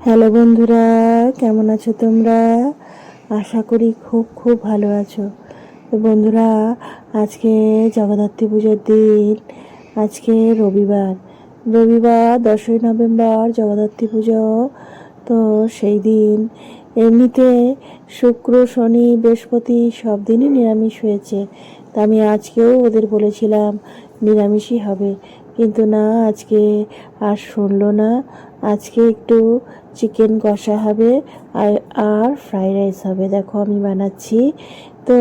Hello বন্ধুরা, কেমন আছো তোমরা? আশা করি খুব খুব ভালো আছো। তো বন্ধুরা, আজকে জগদ্ধাত্রী পুজোর দিন, আজকে রবিবার। রবিবার, দশই নভেম্বর, জগদ্ধাত্রী পুজো। তো সেই দিন এমনিতে শুক্র, শনি, বৃহস্পতি সব দিনই নিরামিষ হয়েছে। তা আমি আজকেও ওদের বলেছিলাম, নিরামিষই হবে। কিন্তু না, আজকে আর শুনলো না। আজকে একটু চিকেন কষা হবে আর আর ফ্রাইড রাইস হবে। দেখো আমি বানাচ্ছি। তো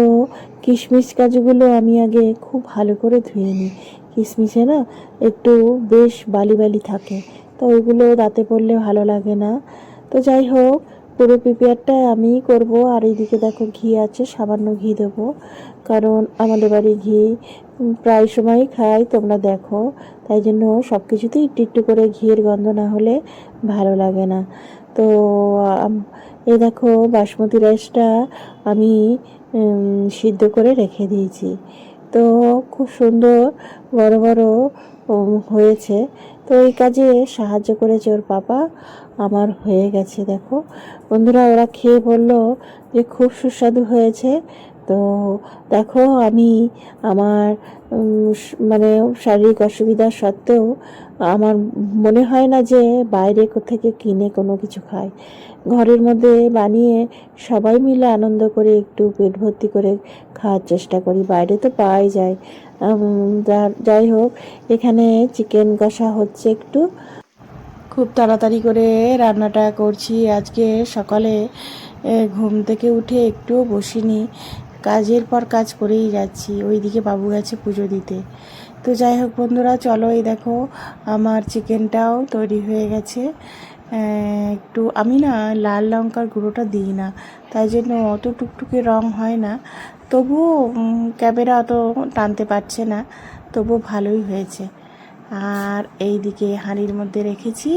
কিশমিশ কাজুগুলো আমি আগে খুব ভালো করে ধুয়ে নিই। কিশমিশে না একটু বেশ বালি বালি থাকে। তো ওইগুলো দাঁতে পড়লে ভালো লাগে না। তো যাই হোক, পুরো প্রিপেয়ারটা আমিই করব। আর এইদিকে দেখো ঘি আছে, সামান্য ঘি দেবো। কারণ আমাদের বাড়ি ঘি প্রায় সময়ই খাই তোমরা দেখো। তাই জন্য সব কিছুতেই একটু একটু করে ঘিয়ের গন্ধ না হলে ভালো লাগে না। তো এই দেখো বাসমতি রাইসটা আমি সিদ্ধ করে রেখে দিয়েছি। তো, খুব সুন্দর বড় বড় হয়েছে। তো, এই কাজে সাহায্য করেছে ওর পাপা। আমার হয়ে গেছে, দেখো। বন্ধুরা, ওরা খেয়ে বলল যে, খুব সুস্বাদু হয়েছে। তো দেখো, আমি আমার মানে শারীরিক অসুবিধা সত্ত্বেও আমার মনে হয় না যে বাইরে থেকে কিনে কোনো কিছু খাই। ঘরের মধ্যে বানিয়ে সবাই মিলে আনন্দ করে একটু পেট ভর্তি করে খাওয়ার চেষ্টা করি। বাইরে তো পাওয়াই যায়। যাই হোক, এখানে চিকেন কষা হচ্ছে একটু। খুব তাড়াতাড়ি করে রান্নাটা করছি। আজকে সকালে ঘুম থেকে উঠে একটুও বসিনি। কাজের পর কাজ করেই যাচ্ছি। ওইদিকে বাবু গেছে পুজো দিতে। তো যাই হোক বন্ধুরা, চলো এই দেখো, আমার চিকেনটাও তৈরি হয়ে গেছে। একটু, আমি না লাল লঙ্কার গুঁড়োটা দিই না, তাই জন্য অত টুকটুকে রং হয় না। তবুও ক্যামেরা অত টানতে পারছে না, তবুও ভালোই হয়েছে। আর এই দিকে হাঁড়ির মধ্যে রেখেছি।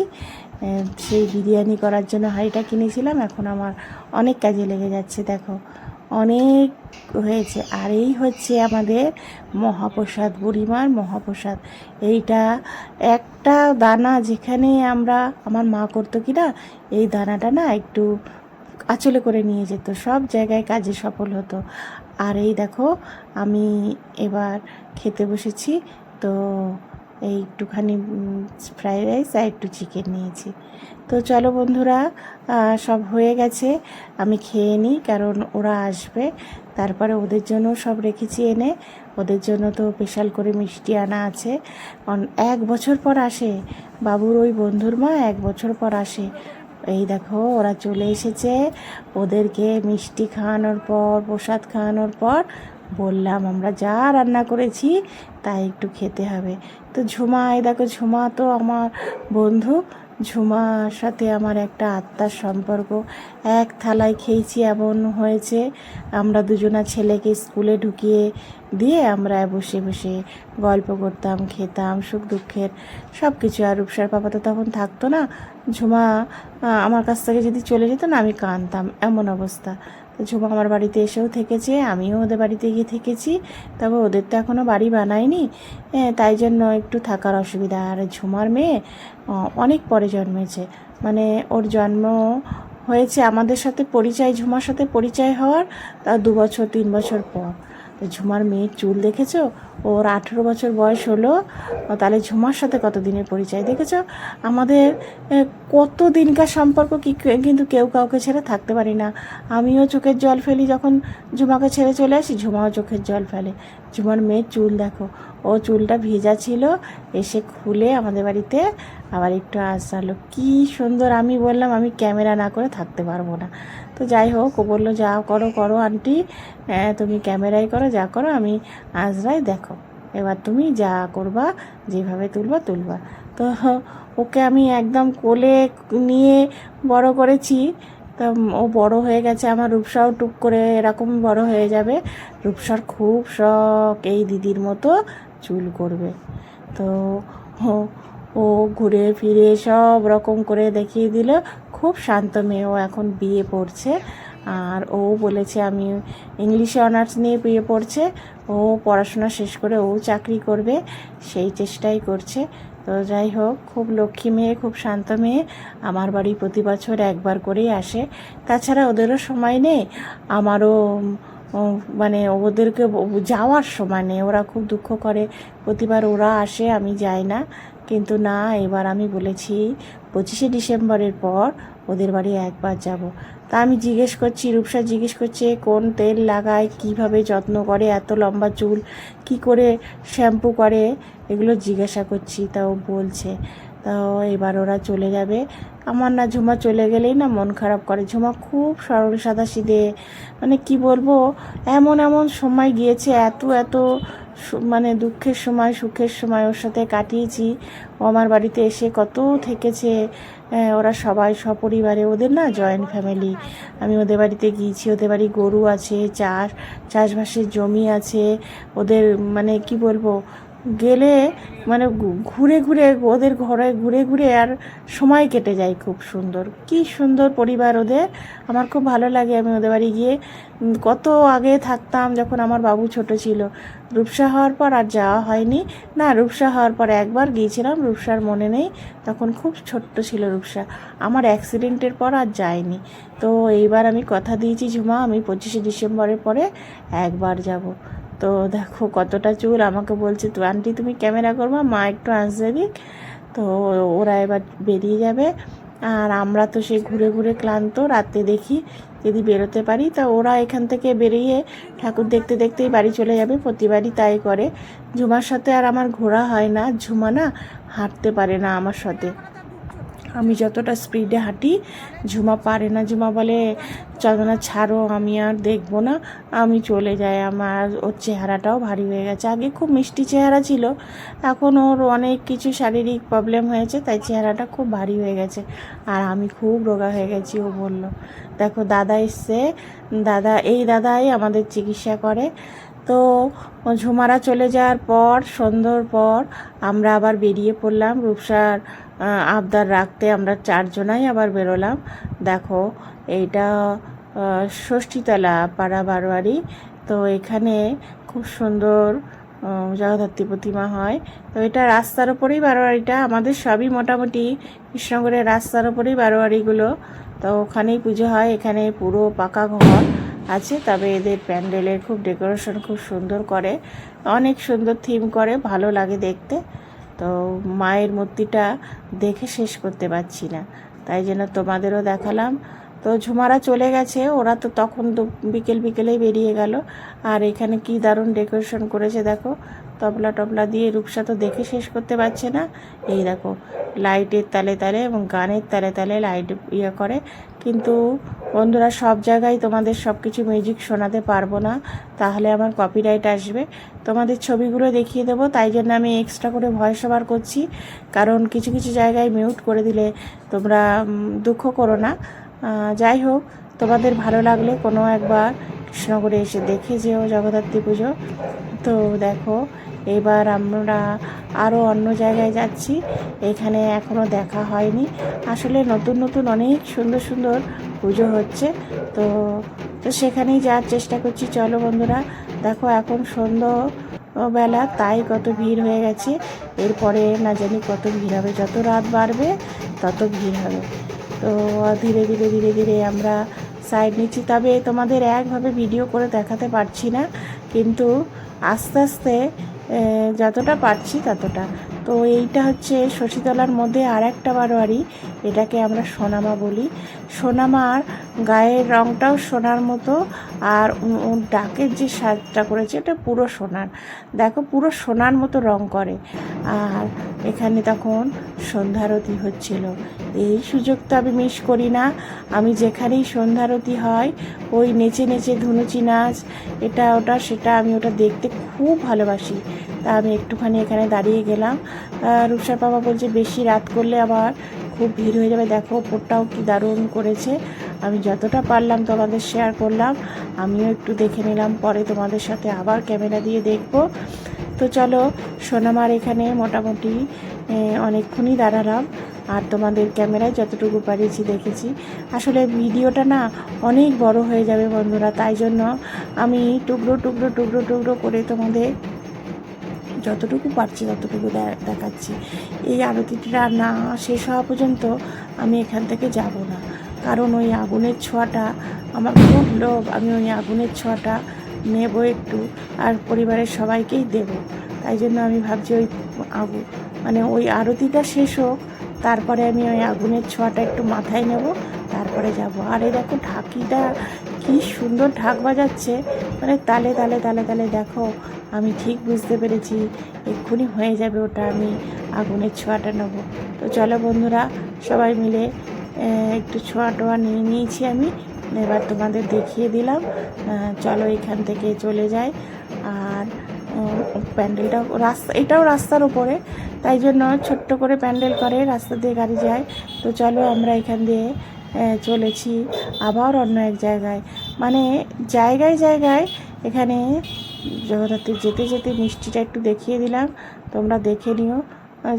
সেই বিরিয়ানি করার জন্য হাঁড়িটা কিনেছিলাম, এখন আমার অনেক কাজে লেগে যাচ্ছে, দেখো। অনেক হয়েছে। আর এই হচ্ছে আমাদের মহাপ্রসাদ বুড়িমার মহাপ্রসাদ। এইটা একটা দানা যেখানে আমরা, আমার মা করতো কি না, এই দানাটা না একটু আঁচলে করে নিয়ে যেত। সব জায়গায় কাজে সফল হতো। আর এই দেখো, আমি এবার খেতে বসেছি। তো এই একটুখানি ফ্রাইড রাইস আর একটু চিকেন নিয়েছি। তো চলো বন্ধুরা সব হয়ে গেছে। আমি খেয়ে নিই, কারণ ওরা আসবে। তারপরে ওদের জন্য সব রেখেছি এনে। ওদের জন্য তো স্পেশাল করে মিষ্টি আনা আছে। এক বছর পর আসে। বাবুর ওই বন্ধুর মা এক বছর পর আসে। এই দেখো, ওরা চলে এসেছে। ওদেরকে মিষ্টি খাওয়ানোর পর, প্রসাদ খাওয়ানোর পর বললাম, আমরা যা রান্না করেছি, তাই একটু খেতে হবে। তো ঝুমা, এই দেখো ঝুমা তো আমার বন্ধু। ঝুমার সাথে আমার একটা আত্মার সম্পর্ক। এক থালায় খেয়েছি, এমন হয়েছে। আমরা দুজনা ছেলেকে স্কুলে ঢুকিয়ে দিয়ে আমরা বসে বসে গল্প করতাম, খেতাম, সুখ দুঃখের সব কিছু আর রূপসার পাপা তো তখন থাকতো না। ঝুমা আমার কাছ থেকে যদি চলে যেত না, আমি কাঁদতাম। এমন অবস্থা। ঝুমা আমার বাড়িতে এসেও থেকেছে, আমিও ওদের বাড়িতে গিয়ে থেকেছি, তবে ওদের তো এখনও বাড়ি বানায়নি। তাই জন্য একটু থাকার অসুবিধা। আর ঝুমার মেয়ে অনেক পরে জন্মেছে। মানে ওর জন্ম হয়েছে আমাদের সাথে পরিচয়, ঝুমার সাথে পরিচয় হওয়ার তা দু বছর, তিন বছর পর। ঝুমার মেয়ের চুল দেখেছ? ওর আঠেরো বছর বয়স হলো। তাহলে ঝুমার সাথে কত দিনের পরিচয় দেখেছ? আমাদের কত দিনকার সম্পর্ক কি, কিন্তু কেউ কাউকে ছেড়ে থাকতে পারি না। আমিও চোখের জল ফেলি যখন ঝুমাকে ছেড়ে চলে আসি, ঝুমাও চোখের জল ফেলে। ঝুমার মেয়ের চুল দেখো। ও চুলটা ভিজা ছিল, এসে খুলে আমাদের বাড়িতে আবার একটু আসালো। কি সুন্দর, আমি বললাম আমি ক্যামেরা না করে থাকতে পারব না। তো যাই হোক, ও বলল যা করো করো আন্টি। হ্যাঁ তুমি ক্যামেরাই করো, যা করো, আমি আজরাই দেখো। এবার তুমি যা করবা, যেভাবে তুলবা তুলবা। তো ওকে আমি একদম কোলে নিয়ে বড় করেছি। তা ও বড় হয়ে গেছে, আমার রূপসাও টুক করে এরকম বড় হয়ে যাবে। রূপসার খুব শখ, এই দিদির মতো চুল করবে। তো ও ঘুরে ফিরে সব রকম করে দেখিয়ে দিল। খুব শান্ত মেয়ে ও এখন বিয়ে পড়ছে। আর ও বলেছে, আমি ইংলিশে অনার্স নিয়ে বিয়ে পড়ছে। ও পড়াশোনা শেষ করে ও চাকরি করবে। সেই চেষ্টাই করছে। তো যাই হোক, খুব লক্ষ্মী মেয়ে, খুব শান্ত মেয়ে। আমার বাড়ি প্রতি বছর একবার করেই আসে। তাছাড়া ওদেরও সময় নেই। আমারও মানে ওদেরকে যাওয়ার সময় নেই। ওরা খুব দুঃখ করে। প্রতিবার ওরা আসে, আমি যাই না। কিন্তু না, এবার আমি বলেছি, পঁচিশে ডিসেম্বরের পর ওদের বাড়ি একবার যাব। তা আমি জিজ্ঞেস করছি, রূপসা জিজ্ঞেস করছে, কোন তেল লাগায়, কীভাবে যত্ন করে, এত লম্বা চুল, কি করে শ্যাম্পু করে, এগুলো জিজ্ঞাসা করছি। তাও বলছে তাও এবার ওরা চলে যাবে। আমার না ঝুমা চলে গেলেই না মন খারাপ করে। ঝুমা খুব সরল সাদা সিধে মানে কি বলব, এমন এমন সময় গিয়েছে, এত এত মানে দুঃখের সময়, সুখের সময় ওর সাথে কাটিয়েছি। ও আমার বাড়িতে এসে কত থেকেছে ওরা সবাই সপরিবারে, ওদের না জয়েন্ট ফ্যামিলি আমি ওদের বাড়িতে গিয়েছি, ওদের বাড়ি গরু আছে, চাষ, চাষবাসের জমি আছে। ওদের মানে কি বলব গেলে মানে ঘুরে ঘুরে ওদের ঘরে ঘুরে ঘুরে আর সময় কেটে যায় খুব সুন্দর। কি সুন্দর পরিবার ওদের। আমার খুব ভালো লাগে আমি ওদের বাড়ি গিয়ে। কত আগে থাকতাম যখন আমার বাবু ছোট ছিল। রূপসা হওয়ার পর আর যাওয়া হয়নি। না, রূপসা হওয়ার পর একবার গিয়েছিলাম, রূপসার মনে নেই। তখন খুব ছোট্ট ছিল রূপসা। আমার অ্যাক্সিডেন্টের পর আর যায়নি। তো এইবার আমি কথা দিয়েছি, ঝুমা, আমি পঁচিশে ডিসেম্বরের পরে একবার যাব। তো দেখো কতটা চুল। আমাকে বলছে, তো আন্টি তুমি ক্যামেরা করবা, মা একটু আসবে দিক। তো ওরা এবার বেরিয়ে যাবে। আর আমরা তো সেই ঘুরে ঘুরে ক্লান্ত, রাতে দেখি যদি বেরোতে পারি। তা ওরা এখান থেকে বেরিয়ে ঠাকুর দেখতে দেখতেই বাড়ি চলে যাবে, প্রতিবারই তাই করে। ঝুমার সাথে আর আমার ঘোরা হয় না। ঝুমা না হাঁটতে পারে না আমার সাথে। আমি যতটা স্পিডে হাঁটি, ঝুমা পারে না। ঝুমা বলে চন্দনা ছাড়ো, আমি আর দেখব না। আমি চলে যাই। আমার ওর চেহারাটাও ভারী হয়ে গেছে। আগে খুব মিষ্টি চেহারা ছিল। এখন ওর অনেক কিছু শারীরিক প্রবলেম হয়েছে, তাই চেহারাটা খুব ভারী হয়ে গেছে। আর আমি খুব রোগা হয়ে গেছি, ও বলল। দেখো, দাদা এসছে। দাদা, এই দাদাই আমাদের চিকিৎসা করে। তো ঝুমারা চলে যাওয়ার পর, সন্ধ্যর পর আমরা আবার বেরিয়ে পড়লাম রূপসার আবদার রাখতে আমরা চারজনাই আবার বেরোলাম। দেখো, এইটা ষষ্ঠীতলা, পাড়া বারোয়ারি। তো এখানে খুব সুন্দর জগদ্ধাত্রী প্রতিমা হয়। তো এটা রাস্তার ওপরেই বারোয়ারিটা। আমাদের সবই মোটামুটি কৃষ্ণনগরের রাস্তার ওপরেই বারোয়ারিগুলো। তো ওখানেই পুজো হয়। এখানে পুরো পাকা ঘর আছে। তবে এদের প্যান্ডেলের খুব ডেকোরেশন খুব সুন্দর করে। অনেক সুন্দর থিম করে। ভালো লাগে দেখতে। তো মায়ের মূর্তিটা দেখে শেষ করতে পারছি না। তাই জন্য তোমাদেরও দেখালাম। তো ঝুমারা চলে গেছে, ওরা তো তখন বিকেল বিকেলেই বেরিয়ে গেল। আর এখানে কি দারুণ ডেকোরেশন করেছে দেখো। তবলা টবলা দিয়ে রূপসা তো দেখে শেষ করতে পারছে না। এই দেখো, লাইটের তালে তালে এবং গানের তালে তালে লাইট ইয়ে করে। কিন্তু বন্ধুরা, সব জায়গায় তোমাদের সব কিছু মিউজিক শোনাতে পারব না। তাহলে আমার কপিরাইট আসবে। তোমাদের ছবিগুলো দেখিয়ে দেবো, তাই জন্য আমি এক্সট্রা করে ভয়েস ওভার করছি। কারণ কিছু কিছু জায়গায় মিউট করে দিলে তোমরা দুঃখ করো না। যাই হোক, তোমাদের ভালো লাগলে কোনো একবার কৃষ্ণনগরে এসে দেখে যেও জগদ্ধাত্রী পুজো। তো দেখো এবার আমরা আরও অন্য জায়গায় যাচ্ছি। এখানে এখনও দেখা হয়নি। আসলে নতুন নতুন অনেক সুন্দর সুন্দর পুজো হচ্ছে। তো তো সেখানেই যাওয়ার চেষ্টা করছি। চলো বন্ধুরা, দেখো এখন সন্ধ্যা বেলা তাই কত ভিড় হয়ে গেছে। এরপরে না জানি কত ভিড় হবে। যত রাত বাড়বে, তত ভিড় হবে। তো, ধীরে ধীরে ধীরে ধীরে আমরা সাইড নিচ্ছি। তবে তোমাদের একভাবে ভিডিও করে দেখাতে পারছি না। কিন্তু আস্তে আস্তে যতটা পারছি ততটা। তো এইটা হচ্ছে শশীতলার মধ্যে আর একটা বারোয়ারি। এটাকে আমরা সোনামা বলি। সোনামার গায়ের রংটাও সোনার মতো আর ডাকের যে সাজটা করেছে, এটা পুরো সোনার। দেখো, পুরো সোনার মতো রং করে। আর এখানে তখন সন্ধ্যারতি হচ্ছিল। এই সুযোগ তো আমি মিস করি না। আমি যেখানেই সন্ধ্যারতি হয়, ওই নেচে নেচে ধুনুচি নাচ, এটা, ওটা, সেটা আমি ওটা দেখতে খুব ভালোবাসি। তা আমি একটুখানি এখানে দাঁড়িয়ে গেলাম। রূপসার বাবা বলছে, বেশি রাত করলে আবার খুব ভিড় হয়ে যাবে। দেখো ওপরটাও কি দারুণ করেছে। আমি যতটা পারলাম তোমাদের শেয়ার করলাম। আমিও একটু দেখে নিলাম, পরে তোমাদের সাথে আবার ক্যামেরা দিয়ে দেখব। তো চলো, সোনামার এখানে মোটামুটি অনেকক্ষণই দাঁড়ালাম। আর তোমাদের ক্যামেরায় যতটুকু পারিয়েছি দেখেছি। আসলে ভিডিওটা না অনেক বড় হয়ে যাবে বন্ধুরা, তাই জন্য আমি টুকরো টুকরো টুকরো টুকরো করে তোমাদের যতটুকু পারছি ততটুকু দেখাচ্ছি। এই আরতিটা না শেষ হওয়া পর্যন্ত আমি এখান থেকে যাব না। কারণ ওই আগুনের ছোঁয়াটা আমার খুব লোভ। আমি ওই আগুনের ছোঁয়াটা নেব একটু আর পরিবারের সবাইকেই দেব। তাই জন্য আমি ভাবছি ওই আগুন মানে ওই আরতিটা শেষ হোক, তারপরে আমি ওই আগুনের ছোঁয়াটা একটু মাথায় নেব, তারপরে যাব। আর এই দেখো ঢাকিটা কি সুন্দর ঢাক বাজাচ্ছে। মানে তালে তালে তালে তালে দেখো, আমি ঠিক বুঝতে পেরেছি, এক্ষুনি হয়ে যাবে ওটা, আমি আগুনের ছোঁয়াটা নেব। তো চলো বন্ধুরা, সবাই মিলে একটু ছোঁয়া টোয়া নিয়ে নিয়েছি আমি, এবার তোমাদের দেখিয়ে দিলাম। চলো এখান থেকে চলে যাই, আর প্যান্ডেলটা রাস্তা, এটাও রাস্তার উপরে, তাই জন্য ছোট্ট করে প্যান্ডেল করে, রাস্তা দিয়ে গাড়ি যায়। তো চলো আমরা এখান দিয়ে চলেছি আবার অন্য এক জায়গায়। মানে জায়গায় জায়গায় এখানে জগদ্ধাত্রী যেতে যেতে মিষ্টিটা একটু দেখিয়ে দিলাম। তোমরা দেখে নিও।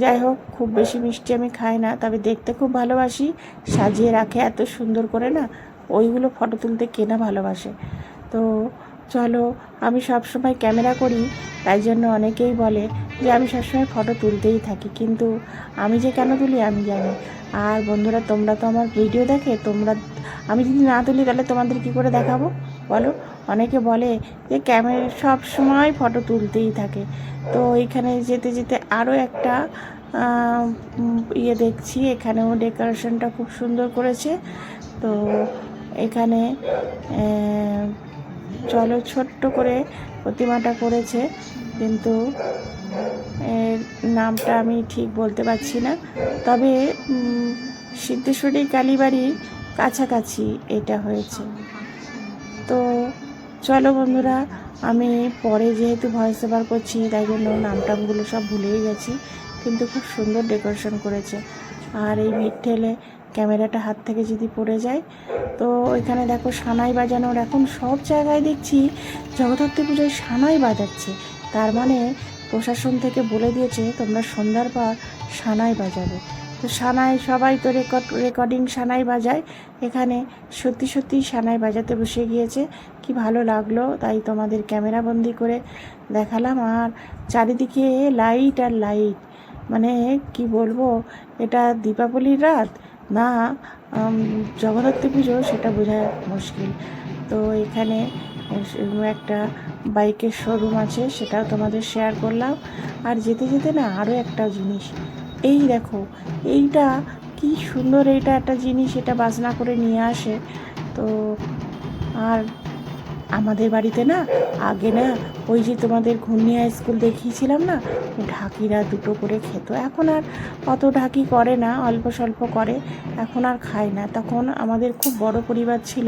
যাই হোক, খুব বেশি মিষ্টি আমি খাই না, তবে দেখতে খুব ভালোবাসি। সাজিয়ে রাখে এত সুন্দর করে না, ওইগুলো ফটো তুলতে কেনা ভালোবাসে। তো চলো, আমি সব সময় ক্যামেরা করি, তাই জন্য অনেকেই বলে যে আমি সবসময় ফটো তুলতেই থাকি, কিন্তু আমি যে কেন তুলি আমি জানি। আর বন্ধুরা, তোমরা তো আমার ভিডিও দেখে, তোমরা, আমি যদি না তুলি তাহলে তোমাদের কি করে দেখাবো? বলো? অনেকে বলে যে ক্যামেরা সব সময় ফটো তুলতেই থাকে। তো এখানে যেতে যেতে আরও একটা ইয়ে দেখছি। এখানেও ডেকোরেশনটা খুব সুন্দর করেছে। তো এখানে চলো, ছোট্ট করে প্রতিমাটা করেছে, কিন্তু এর নামটা আমি ঠিক বলতে পারছি না। তবে সিদ্ধেশ্বরী কালীবাড়ির কাছাকাছি এটা হয়েছে। তো চলো বন্ধুরা, আমি পরে যেহেতু ভয়েস ওভার করছি, তাই জন্য নামটামগুলো সব ভুলেই গেছি, কিন্তু খুব সুন্দর ডেকোরেশন করেছে। আর এই ভিড় ঠেলে ক্যামেরাটা হাত থেকে যদি পড়ে যায়। তো এখানে দেখো সানাই বাজানোর এখন সব জায়গায় দেখছি জগদ্ধাত্রী পুজোয় সানাই বাজাচ্ছে। তার মানে প্রশাসন থেকে বলে দিয়েছে তোমরা সন্ধ্যার পর সানাই বাজাবে। তো সানাই সবাই তো রেকর্ড রেকর্ডিং সানাই বাজায়। এখানে সত্যি সত্যি সানাই বাজাতে বসে গিয়েছে। কি ভালো লাগল, তাই তোমাদের ক্যামেরা বন্দি করে দেখালাম। আর চারিদিকে লাইট আর লাইট মানে কি বলব, এটা দীপাবলির রাত। না জগদ্ধাত্রী পুজো সেটা বোঝা মুশকিল। তো এখানে একটা বাইকের শোরুম আছে, সেটাও তোমাদের শেয়ার করলাম। আর যেতে যেতে না আরও একটা জিনিস, এই দেখো, এইটা কি সুন্দর এইটা একটা জিনিস, এটা বাজনা করে নিয়ে আসে। তো আর আমাদের বাড়িতে না, আগে না ওই যে তোমাদের ঘূর্ণিয়া স্কুল দেখিয়েছিলাম না, ঢাকিরা দুটো করে খেত। এখন আর অত ঢাকি করে না, অল্প স্বল্প করে, এখন আর খায় না। তখন আমাদের খুব বড় পরিবার ছিল,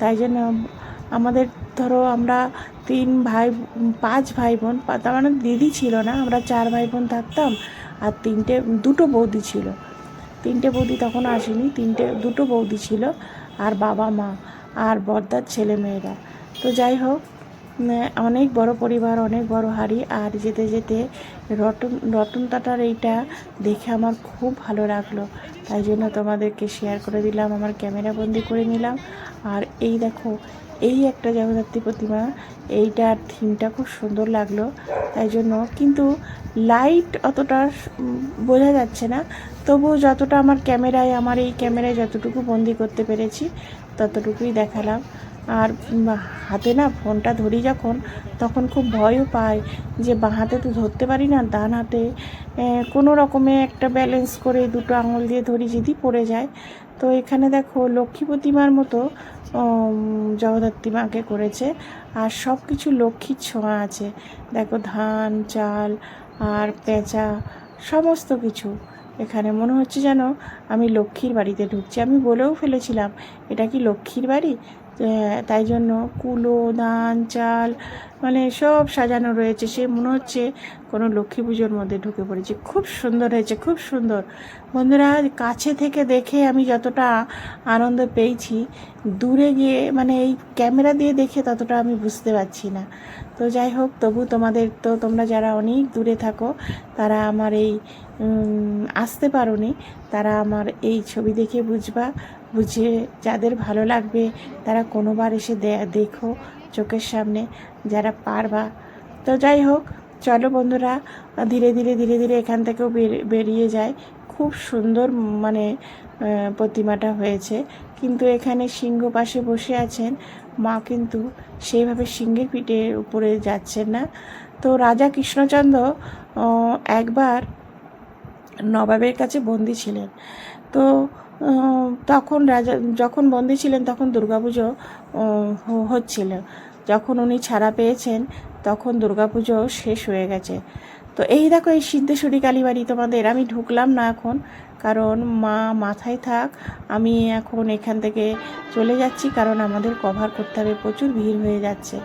তাই জন্য আমাদের ধরো আমরা তিন ভাই, পাঁচ ভাই বোন তার মানে দিদি ছিল না, আমরা চার ভাই বোন থাকতাম আর তিনটে, দুটো বৌদি ছিল। তিনটে বৌদি তখন আসেনি, তিনটে, দুটো বৌদি ছিল, আর বাবা মা আর বর্দার ছেলে মেয়েরা তো যাই হোক অনেক বড় পরিবার, অনেক বড় হাড়ি আর যেতে যেতে রতন রতন টাটার এইটা দেখে আমার খুব ভালো লাগল। তাই জন্য তোমাদেরকে শেয়ার করে দিলাম, আমার ক্যামেরা বন্দি করে নিলাম। আর এই দেখো, এই একটা জগদ্ধাত্রী প্রতিমা এইটার থিমটা খুব সুন্দর লাগল। তাই জন্য কিন্তু লাইট অতটা বোঝা যাচ্ছে না। তবু যতটা আমার ক্যামেরায় আমার এই ক্যামেরায় যতটুকু বন্দি করতে পেরেছি, ততটুকুই দেখালাম। আর হাতে না ফোনটা ধরি যখন, তখন খুব ভয়ও পাই যে, বাঁ, হাতে তো ধরতে পারি না, ডান হাতে কোনো রকমে একটা ব্যালেন্স করে দুটো আঙুল দিয়ে ধরি যদি পড়ে যায়। তো এখানে দেখো, লক্ষ্মী প্রতিমার মতো জগদ্ধাত্রী মাকে করেছে, আর সব কিছু লক্ষ্মীর ছোঁয়া আছে। দেখো, ধান, চাল, আর পেঁচা, সমস্ত কিছু। এখানে মনে হচ্ছে যেন আমি লক্ষ্মীর বাড়িতে ঢুকছি। আমি বলেও ফেলেছিলাম, এটা কি লক্ষ্মীর বাড়ি? তাই জন্য কুলো, ধান, চাল মানে সব সাজানো রয়েছে। সে মনে হচ্ছে কোনো লক্ষ্মী পুজোর মধ্যে ঢুকে পড়েছি। খুব সুন্দর হয়েছে, খুব সুন্দর। বন্ধুরা, কাছে থেকে দেখে আমি যতটা আনন্দ পেয়েছি, দূরে গিয়ে মানে এই ক্যামেরা দিয়ে দেখে ততটা আমি বুঝতে পারছি না। তো যাই হোক, তবু তোমাদের তো তোমরা যারা অনেক দূরে থাকো, তারা আমার এই আসতে পারোনি, তারা আমার এই ছবি দেখে বুঝবা। বুঝে যাদের ভালো লাগবে, তারা কোনোবার এসে দেখো চোখের সামনে যারা পারবা। তো যাই হোক, চলো বন্ধুরা, ধীরে ধীরে ধীরে ধীরে এখান থেকেও বের- বেরিয়ে যায় খুব সুন্দর মানে প্রতিমাটা হয়েছে। কিন্তু এখানে সিংহ পাশে বসে আছেন। মা কিন্তু সেইভাবে সিংহের পিঠের উপরে যাচ্ছেন না। তো রাজা কৃষ্ণচন্দ্র একবার নবাবের কাছে বন্দি ছিলেন। তো তখন রাজা যখন বন্দি ছিলেন তখন দুর্গাপুজো হচ্ছিল। যখন উনি ছাড়া পেয়েছেন তখন দুর্গাপুজো শেষ হয়ে গেছে। তো এই দেখো, এই সিদ্ধেশ্বরী কালীবাড়ি তোমাদের। আমি ঢুকলাম না এখন, কারণ মা মাথায় থাক, আমি এখন এখান থেকে চলে যাচ্ছি, কারণ আমাদের কভার করতে হবে। প্রচুর ভিড় হয়ে যাচ্ছে।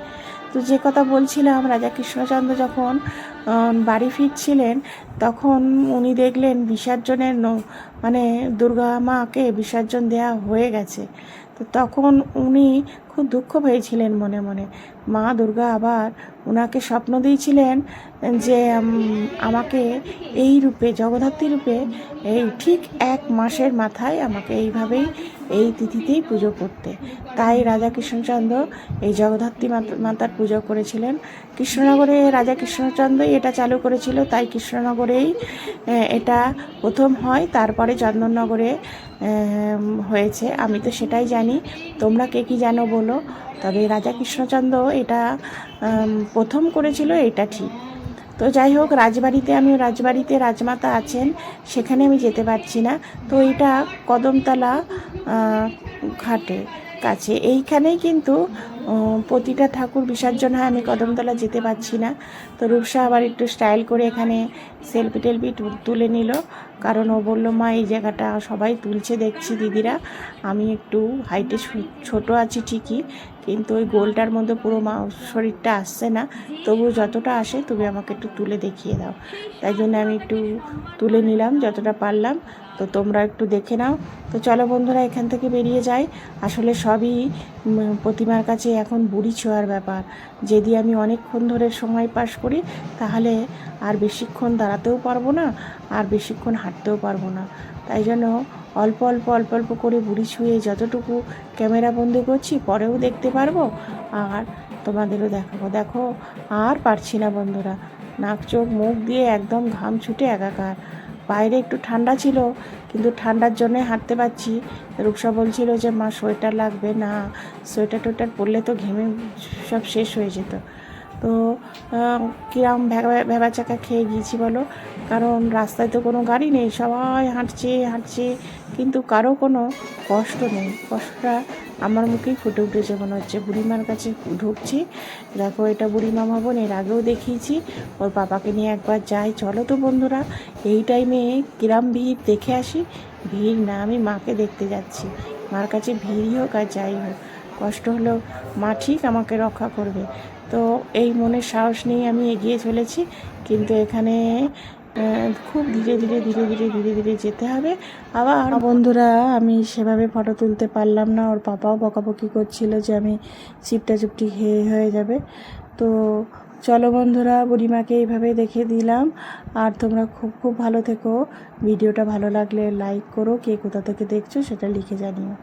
তো যে কথা বলছিলাম, রাজা কৃষ্ণচন্দ্র যখন বাড়ি ফিরছিলেন, তখন উনি দেখলেন বিসর্জনের মানে দুর্গা মাকে বিসর্জন দেয়া হয়ে গেছে। তো তখন উনি খুব দুঃখ পেয়েছিলেন মনে মনে। মা দুর্গা আবার ওনাকে স্বপ্ন দিয়েছিলেন যে আমাকে এই রূপে, জগদ্ধাত্রী রূপে এই ঠিক এক মাসের মাথায় আমাকে এইভাবেই এই তিথিতেই পুজো করতে। তাই রাজা কৃষ্ণচন্দ্র এই জগদ্ধাত্রী মাতার পুজো করেছিলেন। কৃষ্ণনগরে, রাজা কৃষ্ণচন্দ্রই এটা চালু করেছিল, তাই কৃষ্ণনগরেই এটা প্রথম হয়। তারপরে চন্দননগরে হয়েছে। আমি তো সেটাই জানি। তোমরা কে কী জানো বলো? তবে রাজা কৃষ্ণচন্দ্র এটা প্রথম করেছিল, এটা ঠিক। তো যাই হোক, রাজবাড়িতে আমি রাজবাড়িতে রাজমাতা আছেন, সেখানে আমি যেতে পারছি না। তো এটা কদমতলা ঘাটে। কাছে। এইখানেই কিন্তু প্রতিটা ঠাকুর বিসর্জন হয়, আমি কদমতলা যেতে পারছি না। তো রূপসা আবার একটু স্টাইল করে এখানে সেলফি টেলফি তুলে নিল। কারণ ও বলল, মা, এই জায়গাটা সবাই তুলছে, দেখছি দিদিরা। আমি একটু হাইটে ছোট আছি ঠিকই, কিন্তু ওই গোলটার মধ্যে পুরো মা, শরীরটা আসছে না। তবু যতটা আসে, তুমি আমাকে একটু তুলে দেখিয়ে দাও। তাই জন্য আমি একটু তুলে নিলাম, যতটা পারলাম। তো তোমরা একটু দেখে নাও। তো চলো বন্ধুরা, এখান থেকে বেরিয়ে যাই। আসলে সবই প্রতিমার কাছে এখন বুড়ি ছোঁয়ার ব্যাপার। যদি আমি অনেকক্ষণ ধরে সময় পাস করি, তাহলে আর বেশিক্ষণ দাঁড়াতেও পারব না, আর বেশিক্ষণ হাঁটতেও পারব না। তাই জন্য অল্প অল্প অল্প অল্প করে বুড়ি ছুঁয়ে যতটুকু ক্যামেরা বন্দি করছি, পরেও দেখতে পারব, আর তোমাদেরও দেখাবো। দেখো, আর পারছি না বন্ধুরা। নাক, চোখ, মুখ দিয়ে একদম ঘাম ছুটে একাকার। বাইরে একটু ঠান্ডা ছিল, কিন্তু ঠান্ডার জন্যে হাঁটতে পারছি। রূপসা বলছিল যে, মা, সোয়েটার লাগবে না। সোয়েটার টোয়েটার পরলে তো ঘেমে সব শেষ হয়ে যেত। তো কিরম ভেবা চাকা খেয়ে গিয়েছি বলো? কারণ রাস্তায় তো কোনো গাড়ি নেই। সবাই হাঁটছে হাঁটছে, কিন্তু কারও কোনো কষ্ট নেই। কষ্টটা আমার মুখেই ফুটে উঠেছে, মনে হচ্ছে বুড়িমার কাছে ঢুকছি। দেখো, এটা বুড়িমা ভবন এর আগেও দেখিয়েছি। ওর বাবাকে নিয়ে একবার যাই। চলো তো বন্ধুরা, এই টাইমে কিরাম ভিড়, দেখে আসি। ভিড় না, আমি মাকে দেখতে যাচ্ছি। মার কাছে ভিড়ই হোক আর যাই হোক। কষ্ট হলেও মা ঠিক আমাকে রক্ষা করবে। তো এই মনের সাহস নিয়ে আমি এগিয়ে চলেছি। কিন্তু এখানে খুব ধীরে ধীরে ধীরে ধীরে ধীরে ধীরে যেতে হবে। আবার বন্ধুরা, আমি সেভাবে ফটো তুলতে পারলাম না। ওর পাপাও বকাবকি করছিল যে আমি চিপটা চুপটি হয়ে হয়ে যাবে। তো চলো বন্ধুরা, বুড়িমাকে এইভাবে দেখে দিলাম। আর তোমরা খুব খুব ভালো থেকো। ভিডিওটা ভালো লাগলে লাইক করো। কে কোথা থেকে দেখছ সেটা লিখে জানিও।